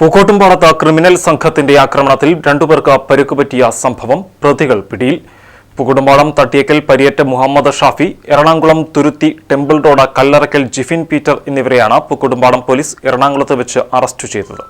പൂക്കോട്ടുംപാടത്ത് criminal സംഘത്തിന്റെ ആക്രമണത്തിൽ രണ്ടുപേർക്ക് പരുക്കുപറ്റിയ സംഭവം പ്രതികൾ പിടിയിൽ. Pookkottumpadam Thattiyakkal Pariyetta Muhammad Shafi Ernakulam Thuruthi temple road Kallarakkal Jifin Peter എന്നിവരെയാണ് പൂക്കോട്ടുംപാടം പോലീസ് എറണാകുളത്ത് വെച്ച് അറസ്റ്റ് ചെയ്തത്.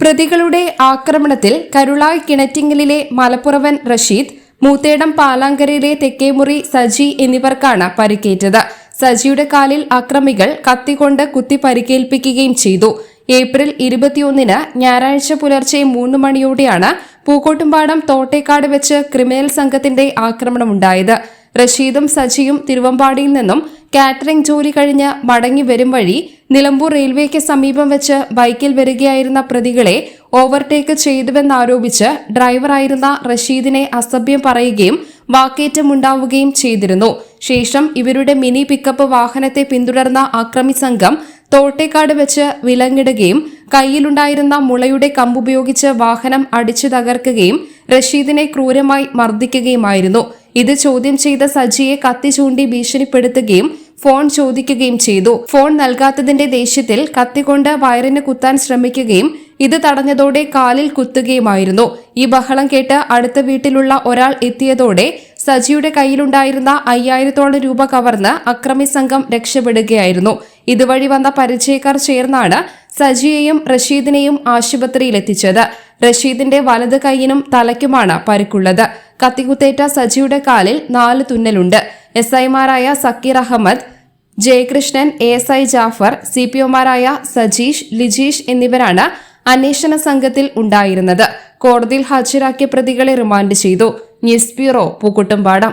പ്രതികളുടെ ആക്രമണത്തിൽ കരുളായ് കിണറ്റിങ്ങലിലെ മലപ്പുറവൻ റഷീദ് മൂത്തേടം പാലാങ്കരയിലെ തെക്കേമുറി സജി എന്നിവർക്കാണ് പരിക്കേറ്റത്. സജിയുടെ കാലിൽ അക്രമികൾ കത്തികൊണ്ട് കുത്തി പരിക്കേൽപ്പിക്കുകയും ചെയ്തു. ഏപ്രിൽ ഇരുപത്തിയൊന്നിന് ഞായറാഴ്ച പുലർച്ചെ മൂന്ന് മണിയോടെയാണ് പൂക്കോട്ടുംപാടം തോട്ടേക്കാട് വെച്ച് ക്രിമിനൽ സംഘത്തിന്റെ ആക്രമണമുണ്ടായത്. റഷീദും സജിയും തിരുവമ്പാടിയിൽ നിന്നും കാറ്ററിംഗ് ജോലി കഴിഞ്ഞ് മടങ്ങി വരും വഴി നിലമ്പൂർ റെയിൽവേക്ക് സമീപം വെച്ച് ബൈക്കിൽ വരികയായിരുന്ന പ്രതികളെ ഓവർടേക്ക് ചെയ്തുവെന്നാരോപിച്ച് ഡ്രൈവറായിരുന്ന റഷീദിനെ അസഭ്യം പറയുകയും വാക്കേറ്റമുണ്ടാവുകയും ചെയ്തിരുന്നു. ശേഷം ഇവരുടെ മിനി പിക്കപ്പ് വാഹനത്തെ പിന്തുടർന്ന അക്രമി സംഘം തോട്ടേക്കാട് വെച്ച് വിലങ്ങിടുകയും കയ്യിലുണ്ടായിരുന്ന മുളയുടെ കമ്പുപയോഗിച്ച് വാഹനം അടിച്ചു തകർക്കുകയും റഷീദിനെ ക്രൂരമായി മർദ്ദിക്കുകയുമായിരുന്നു. ഇത് ചോദ്യം ചെയ്ത സജിയെ കത്തി ചൂണ്ടി ഭീഷണിപ്പെടുത്തുകയും ഫോൺ ചോദിക്കുകയും ചെയ്തു. ഫോൺ നൽകാത്തതിന്റെ ദേഷ്യത്തിൽ കത്തിക്കൊണ്ട് വയറിന് കുത്താൻ ശ്രമിക്കുകയും ഇത് തടഞ്ഞതോടെ കാലിൽ കുത്തുകയുമായിരുന്നു. ഈ ബഹളം കേട്ട് അടുത്ത വീട്ടിലുള്ള ഒരാൾ എത്തിയതോടെ സജിയുടെ കയ്യിലുണ്ടായിരുന്ന അയ്യായിരത്തോളം രൂപ കവർന്ന് അക്രമി സംഘം രക്ഷപ്പെടുകയായിരുന്നു. ഇതുവഴി വന്ന പരിചയക്കാർ ചേർന്നാണ് സജിയെയും റഷീദിനെയും ആശുപത്രിയിൽ എത്തിച്ചത് റഷീദിന്റെ വലത് കൈയിനും തലയ്ക്കുമാണ് പരിക്കുള്ളത്. കത്തികുത്തേറ്റ സജിയുടെ കാലിൽ നാല് തുന്നലുണ്ട്. എസ് ഐമാരായ Zakir Ahmed Jayakrishnan A S I Jafar C P ഒമാരായ Sajeesh Lijeesh എന്നിവരാണ് അന്വേഷണ സംഘത്തിൽ ഉണ്ടായിരുന്നത്. കോടതിയിൽ ഹാജരാക്കിയ പ്രതികളെ റിമാൻഡ് ചെയ്തു. News bureau Pookkottumpadam.